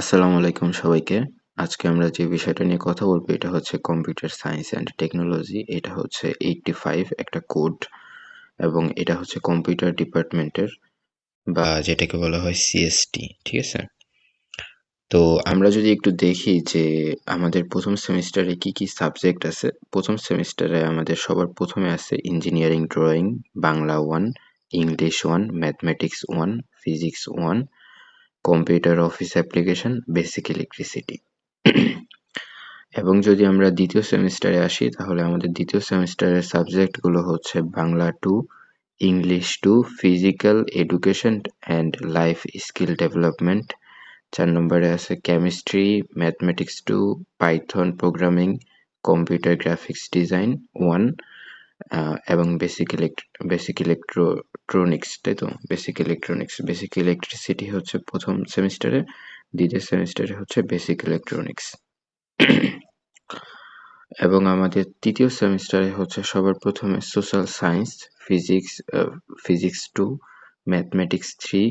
আসসালামু আলাইকুম সবাইকে। আজকে আমরা যে বিষয়টা নিয়ে কথা বলব, এটা হচ্ছে কম্পিউটার সায়েন্স অ্যান্ড টেকনোলজি এটা হচ্ছে এইটটি ফাইভ একটা কোড এবং এটা হচ্ছে কম্পিউটার ডিপার্টমেন্টের বা যেটাকে বলা হয় সিএসটি ঠিক আছে? তো আমরা যদি একটু দেখি যে আমাদের প্রথম সেমিস্টারে কি কি সাবজেক্ট আছে, প্রথম সেমিস্টারে আমাদের সবার প্রথমে আছে engineering drawing Bangla one English one mathematics one physics one computer office application basic electricity এবং যদি আমরা দ্বিতীয় সেমিস্টারে আসি, তাহলে আমাদের দ্বিতীয় সেমিস্টারের সাবজেক্টগুলো হচ্ছে Bangla two English two physical education and life skill development চার নম্বরে আছে chemistry mathematics two Python programming computer graphics design one এবং বেসিক বেসিক ইলেকট্রনিক্স তাই তো? বেসিক ইলেকট্রনিক্স বেসিক ইলেকট্রিসিটি হচ্ছে প্রথম সেমিস্টারে দ্বিতীয় সেমিস্টারে হচ্ছে বেসিক ইলেকট্রনিক্স এবং আমাদের তৃতীয় সেমিস্টারে হচ্ছে সবার প্রথমে social science physics physics two mathematics three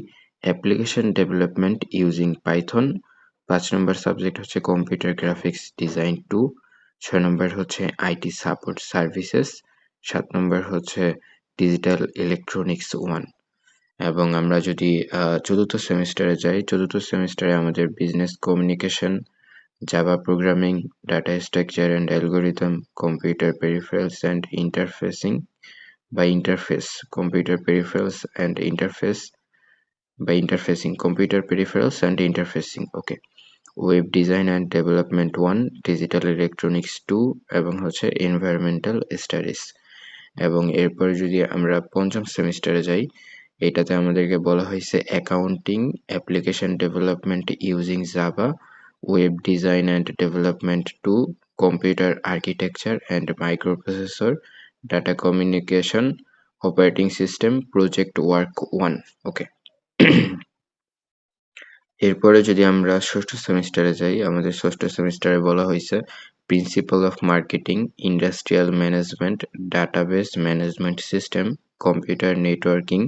application development using Python পাঁচ নম্বর সাবজেক্ট হচ্ছে কম্পিউটার গ্রাফিক্স ডিজাইন টু ছয় নম্বর হচ্ছে আইটি সাপোর্ট সার্ভিসেস সাত নম্বর হচ্ছে ডিজিটাল ইলেকট্রনিক্স ওয়ান এবং আমরা যদি চতুর্থ সেমিস্টারে যাই, চতুর্থ সেমিস্টারে আমাদের business communication Java programming data structure and algorithm computer peripherals and interfacing বা interface computer peripherals and interface বা interfacing computer peripherals and interfacing okay web design and development one digital electronics two এবং হচ্ছে environmental studies এবং এরপর যদি আমরা পঞ্চম সেমিস্টারে যাই, এটাতে আমাদেরকে বলা হয়েছে accounting application development using Java web design and development two computer architecture and microprocessor data communication operating system project work one okay এরপরে যদি আমরা ষষ্ঠ সেমিস্টারে যাই, আমাদের ষষ্ঠ সেমিস্টারে বলা হয়েছে of marketing industrial management database management system computer networking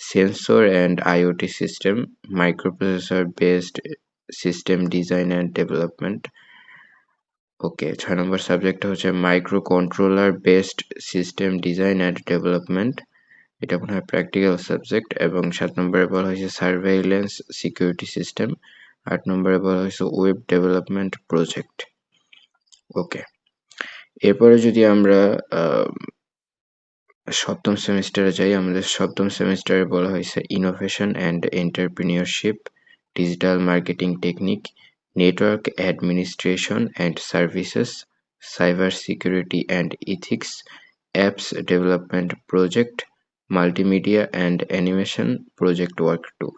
sensor and IoT system microprocessor based system design and development okay ছয় নম্বর সাবজেক্টটা হচ্ছে microcontroller based system design and development এটা মনে হয় প্র্যাকটিক্যাল সাবজেক্ট এবং সাত নম্বরে বলা হয়েছে সার্ভেইলেন্স সিকিউরিটি সিস্টেম আট নম্বরে বলা হয়েছে ওয়েব ডেভেলপমেন্ট প্রজেক্ট ওকে এরপরে যদি আমরা সপ্তম সেমিস্টারে যাই, আমাদের সপ্তম সেমিস্টারে বলা হয়েছে innovation and entrepreneurship digital marketing technique network administration and services cyber security and ethics apps development project multimedia and animation project work two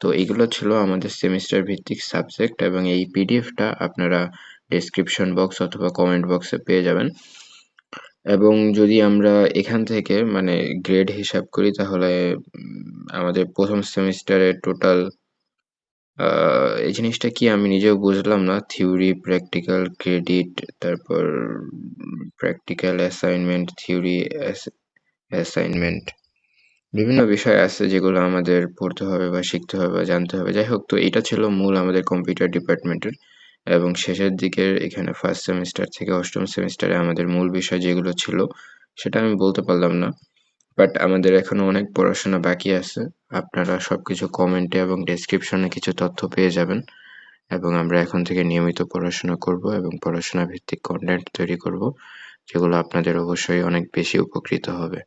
তো এইগুলো ছিল আমাদের সেমিস্টার ভিত্তিক সাবজেক্ট এবং এই পিডিএফটা আপনারা ডেসক্রিপশন বক্স অথবা কমেন্ট বক্সে পেয়ে যাবেন। এবং যদি আমরা এখান থেকে মানে গ্রেড হিসাব করি তাহলে আমাদের প্রথম সেমিস্টারে টোটাল এই জিনিসটা কি আমি নিজেও বুঝলাম না। থিওরি প্র্যাকটিক্যাল ক্রেডিট তারপর প্র্যাকটিক্যাল অ্যাসাইনমেন্ট থিওরি অ্যাসাইনমেন্ট বিভিন্ন বিষয় আছে যেগুলো আমাদের পড়তে হবে বা শিখতে হবে বা জানতে হবে। যাই হোক, তো এটা ছিল মূল আমাদের কম্পিউটার ডিপার্টমেন্টের এবং শেষের দিকের এখানে ফার্স্ট সেমিস্টার থেকে অষ্টম সেমিস্টারে আমাদের মূল বিষয় যেগুলো ছিল, সেটা আমি বলতে পারলাম না। বাট আমাদের এখনও অনেক পড়াশোনা বাকি আছে। আপনারা সবকিছু কমেন্টে এবং ডেসক্রিপশনে কিছু তথ্য পেয়ে যাবেন। এবং আমরা এখন থেকে নিয়মিত পড়াশোনা করব এবং পড়াশোনা ভিত্তিক কন্টেন্ট তৈরি করব, যেগুলো আপনাদের অবশ্যই অনেক বেশি উপকৃত হবে।